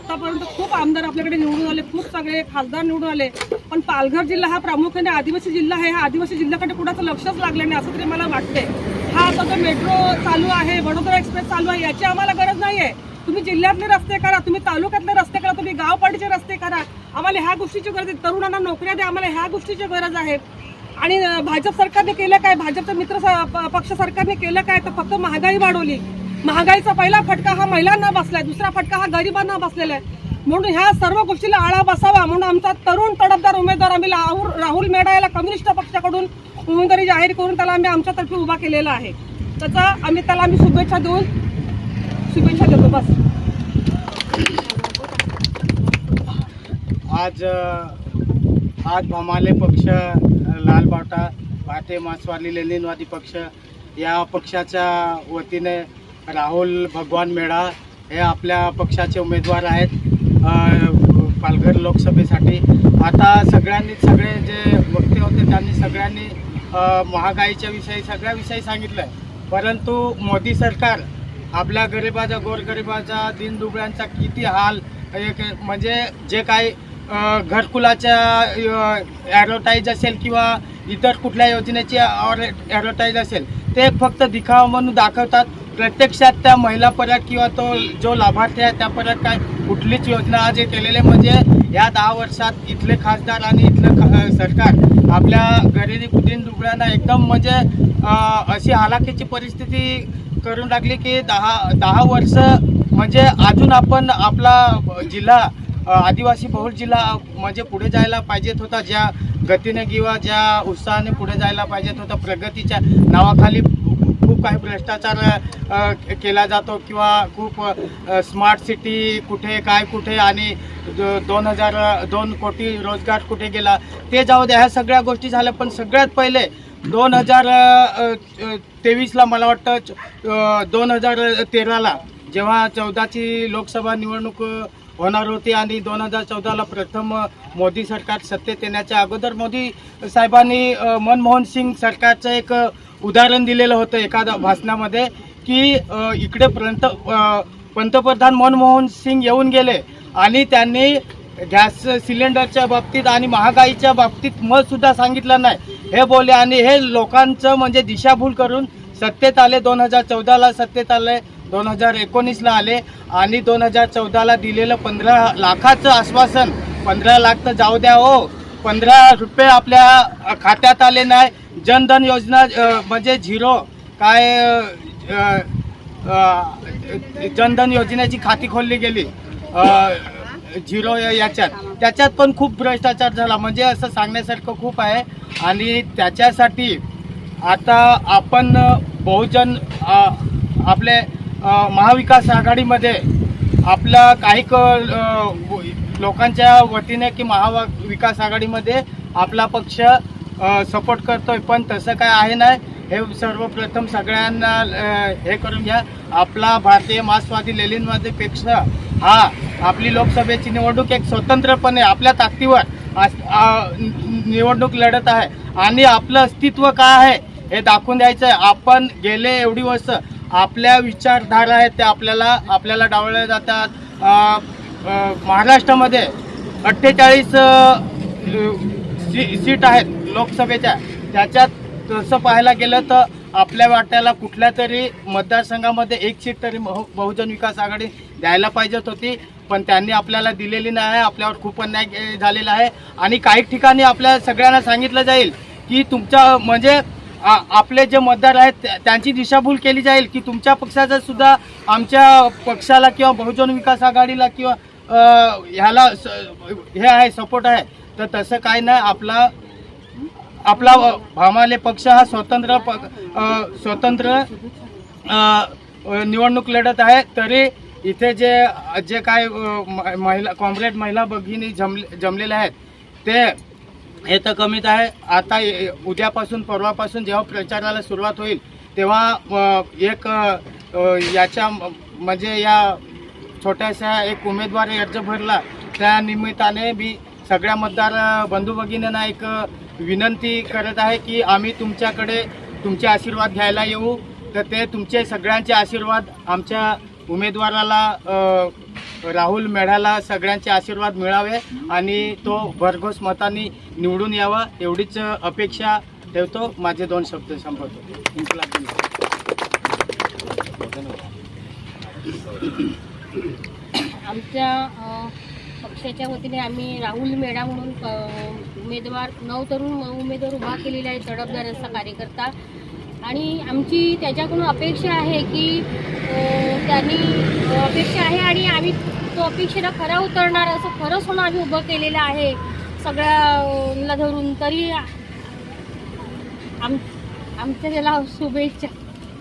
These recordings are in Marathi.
आतापर्यंत खूप आमदार आपल्याकडे निवडून आले खूप सगळे खासदार निवडून आले. पण पालघर जिल्हा हा प्रामुख्याने आदिवासी जिल्हा आहे हा आदिवासी जिल्ह्याकडे कुणाचं लक्षच लागलं नाही असं तरी मला वाटते हा आता जो मेट्रो चालू आहे वडोदरा एक्सप्रेस चालू आहे याची आम्हाला गरज नाही आहे तुम्ही जिल्ह्यातले रस्ते करा तुम्ही तालुक्यातले रस्ते करा तुम्ही गावपाडीचे रस्ते करा. आम्हाला ह्या गोष्टीची गरज आहे. तरुणांना नोकऱ्या द्या आम्हाला ह्या गोष्टीची गरज आहे. आणि भाजप सरकारने केलं काय? भाजपचं मित्र स- प- पक्ष सरकारने केलं काय? तर फक्त महागाई वाढवली. महागाईचा पहिला फटका हा महिलांना बसलाय दुसरा फटका हा गरिबांना बसलेला आहे. म्हणून ह्या सर्व गोष्टीला आळा बसावा म्हणून आमचा तरुण तडफदार उमेदवार आम्ही राहुल राहुल मेडा याला कम्युनिस्ट पक्षाकडून उमेदवारी जाहीर करून त्याला आम्ही आमच्यातर्फे उभा केलेला आहे. त्याचा आम्ही त्याला आम्ही शुभेच्छा देऊन शुभेच्छा देतो बस. आज आज भमाले पक्ष लाल बावटा भाटे मासवाली लेनिनवादी पक्ष या पक्षाच्या वतीने राहुल भगवान मेळा हे आपल्या पक्षाचे उमेदवार आहेत पालघर लोकसभेसाठी. आता सगळ्यांनी सगळे जे वक्ते होते त्यांनी सगळ्यांनी महागाईच्या विषयी सगळ्या विषयी सांगितलं परंतु मोदी सरकार आपल्या गरिबाचा गोरगरिबाचा दिनदुबळ्यांचा किती हाल एक म्हणजे जे काही घरकुलाच्या ॲडव्हर्टाईज असेल किंवा इतर कुठल्या योजनेची ॲडव्हर्टाईज असेल ते फक्त दिखावा म्हणून दाखवतात. प्रत्यक्षात त्या महिलापर्यंत किंवा तो जो लाभार्थी आहे त्यापर्यंत काय कुठलीच योजना आज हे केलेले म्हणजे या दहा वर्षात इथले खासदार आणि इथलं सरकार आपल्या गरिबी कुटीन दिनदुबळ्यांना एकदम म्हणजे अशी हालाकीची परिस्थिती करून टाकली की दहा दहा वर्ष म्हणजे अजून आपण आपला जिल्हा आदिवासी बहुल जिल्हा म्हणजे पुढे जायला पाहिजेत होता ज्या गतीने किंवा ज्या उत्साहाने पुढे जायला पाहिजेत होता प्रगतीच्या नावाखाली खूप काही भ्रष्टाचार केला जातो किंवा खूप स्मार्ट सिटी कुठे काय कुठे आणि दोन हजार दोन कोटी रोजगार कुठे गेला ते जाऊ द्या ह्या सगळ्या गोष्टी झाल्या. पण सगळ्यात पहिले दोन हजार तेवीसला मला वाटतं दोन हजार तेराला जेव्हा चौदाची लोकसभा निवडणूक होणार होती आणि दोन हजार चौदाला प्रथम मोदी सरकार सत्तेत येण्याच्या अगोदर मोदी साहेबांनी मनमोहन सिंग सरकारचं एक उदाहरण दिलेलं होतं एखाद्या भाषणामध्ये की इकडे पंत पंतप्रधान मनमोहन सिंग येऊन गेले आणि त्यांनी गॅस सिलेंडरच्या बाबतीत आणि महागाईच्या बाबतीत मतसुद्धा सांगितलं नाही. हे बोलले आणि हे लोकांचं म्हणजे दिशाभूल करून सत्तेत आले दोन हजार चौदाला सत्तेत आले दोन हजार एकोणीसला आले आणि दोन हजार चौदाला दिलेलं पंधरा लाखाचं आश्वासन पंधरा लाख तर जाऊ द्या हो पंधरा रुपये आपल्या खात्यात आले नाही जनधन योजना म्हणजे झिरो काय जनधन योजनेची खाती खोलली गेली झिरो या- याच्यात. त्याच्यात पण खूप भ्रष्टाचार झाला. म्हणजे असं सांगण्यासारखं खूप आहे. आणि त्याच्यासाठी आता आपण बहुजन आपले महाविकास आघाडीमध्ये आपला काही क लोकांच्या वतीने की महाविकास आघाडीमध्ये आपला पक्ष सपोर्ट करतोय. पण तसं काय आहे नाही. हे सर्वप्रथम सगळ्यांना हे करून घ्या. आपला भारतीय मार्क्सवादी लेलिनवादीपेक्षा हा आपली लोकसभेची निवडणूक एक स्वतंत्रपणे आपल्या ताकदीवर निवडणूक लढत आहे. आणि आपलं अस्तित्व काय आहे हे दाखवून द्यायचं आहे आपण गेले एवढी वर्ष आपल्या विचारधारा आहेत त्या आपल्याला आपल्याला डावळल्या जातात. महाराष्ट्रामध्ये अठ्ठेचाळीस सीट आहेत. लोकसभेच्या. त्याच्यात तसं पाहायला गेलं तर आपल्या वाट्याला कुठल्या तरी मतदारसंघामध्ये एक सीट तरी बहु- बहुजन विकास आघाडी द्यायला पाहिजेत होती. पण त्यांनी आपल्याला दिलेली नाही आहे. आपल्यावर खूप अन्याय झालेला आहे. आणि काही ठिकाणी आपल्या सगळ्यांना सांगितलं जाईल की तुमच्या म्हणजे आपले जे मतदार आहेत त्या- त्यांची दिशाभूल केली जाईल की तुमच्या पक्षाचा सुद्धा आमच्या पक्षाला किंवा बहुजन विकास आघाडीला किंवा ह्याला स- हे आहे सपोर्ट आहे. तर तसं काय नाही. आपला आपला भामाले पक्ष हा स्वतंत्र प स्वतंत्र निवडणूक लढत आहे. तरी इथे जे जे काय म- महिला कॉम्रेड महिला भगिनी जमले जमलेल्या आहेत ते हे तर कमीच आहे. आता ए- उद्यापासून परवापासून जेव्हा प्रचाराला सुरुवात होईल तेव्हा एक याच्या म्हणजे या छोट्याशा एक उमेदवारी अर्ज भरला. त्या निमित्ताने मी सगळ्या मतदार बंधू भगिनींना एक विनंती करत आहे की आम्ही तुमच्याकडे तुमचे आशीर्वाद घ्यायला येऊ. तर ते तुमचे सगळ्यांचे आशीर्वाद आमच्या उमेदवाराला राहुल मेढाला सगळ्यांचे आशीर्वाद मिळावे आणि तो भरघोस मतांनी निवडून यावा एवढीच अपेक्षा ठेवतो. माझे दोन शब्द संपवतो. इन्कलाब आमच्या पक्षाच्या वतीने आम्ही राहुल मेढा म्हणून उमेदवार नऊ तरुण उमेदवार उभा केलेला आहे तडफदार असा कार्यकर्ता. आणि आमची त्याच्याकडून अपेक्षा आहे की त्यांनी अपेक्षा आहे आणि आम्ही तो अपेक्षेला खरा उतरणार असं खरंच म्हणून आम्ही उभं केलेलं आहे सगळ्याला धरून. तरी आम आमच्या त्याला शुभेच्छा.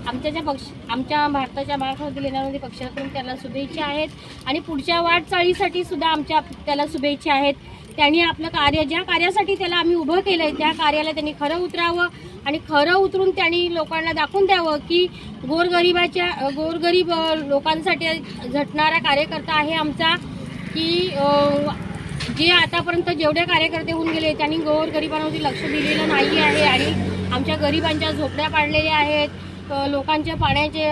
आमच्या ज्या पक्ष आमच्या भारताच्या महाराष्ट्रातील येणाऱ्या पक्षातून त्याला शुभेच्छा आहेत आणि पुढच्या वाटचाळीसाठी सुद्धा आमच्या त्याला शुभेच्छा आहेत. त्यांनी आपलं कार्य ज्या कार्यासाठी त्याला आम्ही उभं केलं आहे त्या कार्याला त्यांनी खरं उतरावं आणि खरं उतरून त्यांनी लोकांना दाखवून द्यावं की गोरगरिबाच्या गोरगरीब लोकांसाठी झटणारा कार्यकर्ता आहे आमचा की जे आतापर्यंत जेवढे कार्यकर्ते होऊन गेले त्यांनी गोरगरिबांवरती लक्ष दिलेलं नाही आहे आणि आमच्या गरिबांच्या झोपड्या पाडलेल्या आहेत. लोकांच्या पाण्याचे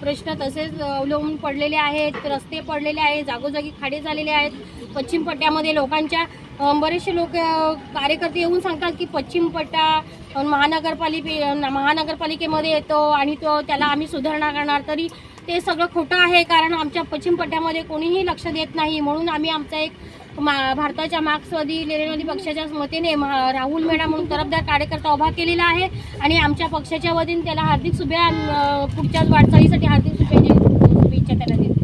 प्रश्न तसेच अवलंबून पडलेले आहेत रस्ते पडलेले आहेत जागोजागी खाडे झालेले आहेत. पश्चिम पट्ट्यामध्ये लोकांच्या बरेचसे लोक कार्यकर्ते येऊन सांगतात की पश्चिम पट्टा महानगरपालिके महानगरपालिकेमध्ये येतो आणि तो त्याला आम्ही सुधारणा करणार. तरी ते सगळं खोटं आहे कारण आमच्या पश्चिम पट्ट्यामध्ये कोणीही लक्ष देत नाही. म्हणून आम्ही आमचा एक मा भारताच्या मार्क्सवादी लेरेवादी पक्षाच्या वतीने महा- राहुल मेढा म्हणून तरफदार कार्यकर्ता उभा केलेला आहे आणि आमच्या पक्षाच्या वतीने त्याला हार्दिक शुभे पुढच्या वाटचालीसाठी हार्दिक शुभेच्छा शुभेच्छा त्याला देतो.